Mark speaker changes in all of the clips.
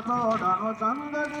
Speaker 1: తోడను సంగతి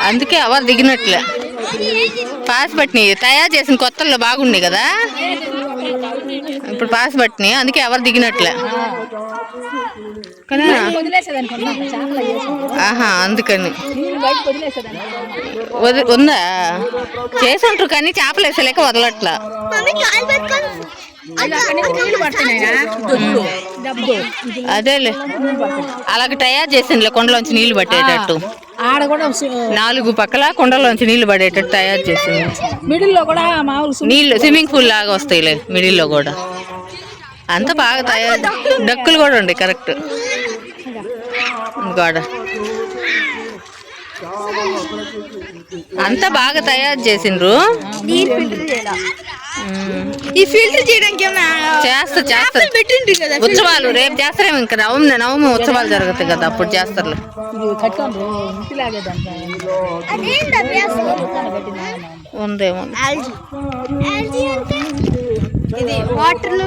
Speaker 2: అందుకే ఎవరు దిగినట్లే. పాస్ పట్టినాయి తయారు చేసిన కొత్తల్లో బాగుండే కదా? ఇప్పుడు పాస్ పట్టినాయి అందుకే ఎవరు దిగినట్లే. కదా? ఆహా అందుకని. వది- ఉందా? చేసి ఉంటారు కానీ చేపలు వేసలేక వదలట్లా. అదేలే. అలాగ తయారు చేసిందిలే కొండలోంచి నీళ్ళు పట్టేటట్టు.
Speaker 3: ఆడ కూడా
Speaker 2: నాలుగు పక్కల కొండలోంచి నీళ్ళు పడేటట్టు తయారు చేసింది.
Speaker 3: మిడిల్లో కూడా మామూలు
Speaker 2: నీళ్ళు స్విమ్మింగ్ పూల్ లాగా వస్తాయిలే మిడిల్లో కూడా. అంతా బాగా తయారు డక్కులు కూడా ఉండే కరెక్ట్. గోడ అంతా బాగా తయారు చేసిండ్రు.
Speaker 3: ఈ ఫిల్టర్ చేయడానికి పెట్టిండ్రు కదా
Speaker 2: ఉత్సవాలు రేపు చేస్తారేమో ఇంకా నవమి నవమి ఉత్సవాలు జరుగుతాయి కదా అప్పుడు చేస్తారు ఉందేమో
Speaker 3: ఇది వాటర్లో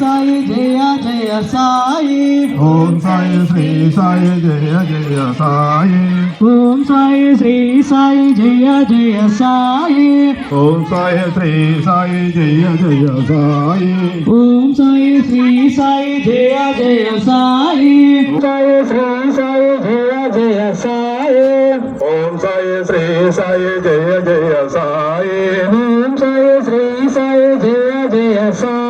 Speaker 4: సాయి జయ జయ సాయి ఓం సాయి శ్రీ సాయి జయ జయ సాయి ఓం సాయి శ్రీ సాయి జయ జయ సాయి ఓం సాయి శ్రీ సాయి జయ జయ సాయి
Speaker 1: ఓం సాయి శ్రీ సాయి జయ జయ సాయి
Speaker 4: సాయి శ్రీ సాయి జయ జయ సాయి
Speaker 1: ఓం సాయి శ్రీ సాయి జయ జయ సాయి
Speaker 4: ఓం సాయి శ్రీ సాయి జయ జయ సాయి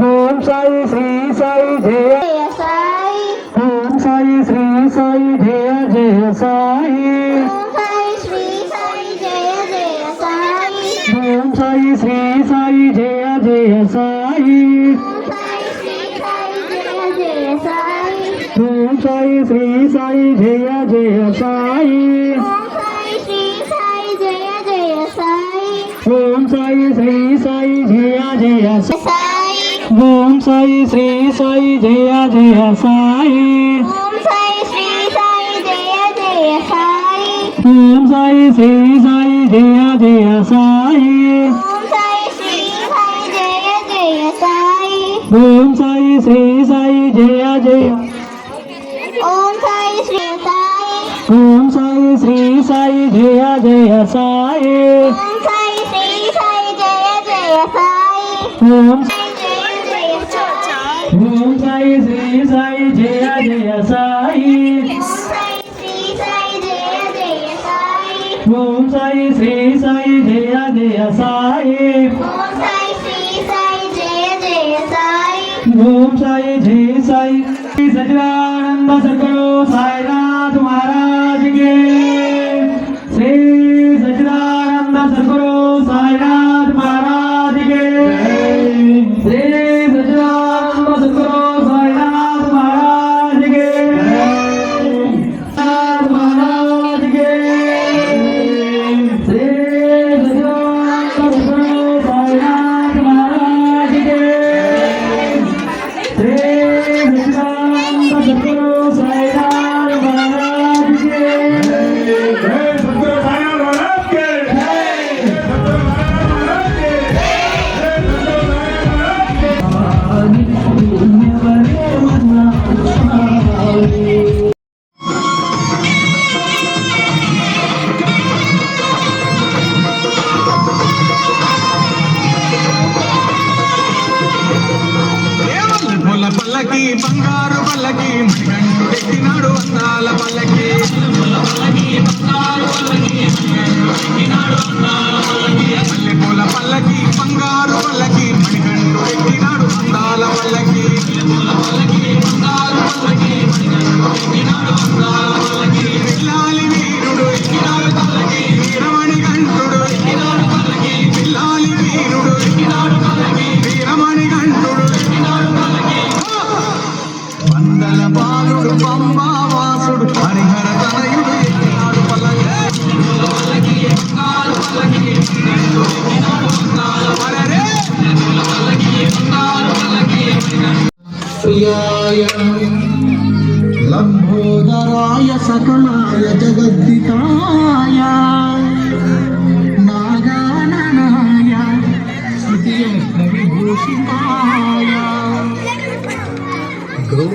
Speaker 4: ఓం సాయి శ్రీ సాయి జయ జయ సాయి ఓం సాయి శ్రీ సాయి జయ జయ సాయి
Speaker 5: ఓం సాయి శ్రీ సాయి జయ జయ సాయి
Speaker 4: ఓం సాయి శ్రీ సాయి జయ జయ సాయి
Speaker 1: ఓం సాయి శ్రీ సాయి జయ జయ సాయి
Speaker 4: ఓం సాయి శ్రీ సాయి జయ జయ సాయి.
Speaker 5: ఓం సాయి శ్రీ సాయి జయ జయ సాయి.
Speaker 4: ఓం సాయి శ్రీ సాయి జయ జయ సాయి.
Speaker 5: ఓం సాయి శ్రీ సాయి జయ జయ సాయి.
Speaker 4: ఓం సాయి శ్రీ సాయి జయ జయ. సాయి
Speaker 5: ఓం సాయి శ్రీ సాయి. జయ జయ
Speaker 4: ఓం సాయి శ్రీ సాయి
Speaker 5: ఓం సాయి శ్రీ సాయి జయ జయ సాయి.
Speaker 4: ఓం సాయి శ్రీ సాయి జయ జయ సాయి.
Speaker 5: ఓం
Speaker 4: ఓం సాయి శ్రీ సాయి జయ
Speaker 5: జయ సాయి.
Speaker 4: ఓం సాయి శ్రీ సాయి జయ జయ సాయి.
Speaker 5: ఓం సాయి జయ సాయి.
Speaker 4: సచిదానంద సద్గురు సాయినాథ్
Speaker 6: మహారాజ్కి लम्बोदराय सकलाय जगद्दिताय नागाननाय स्तुतियष्टविभूषिताय गो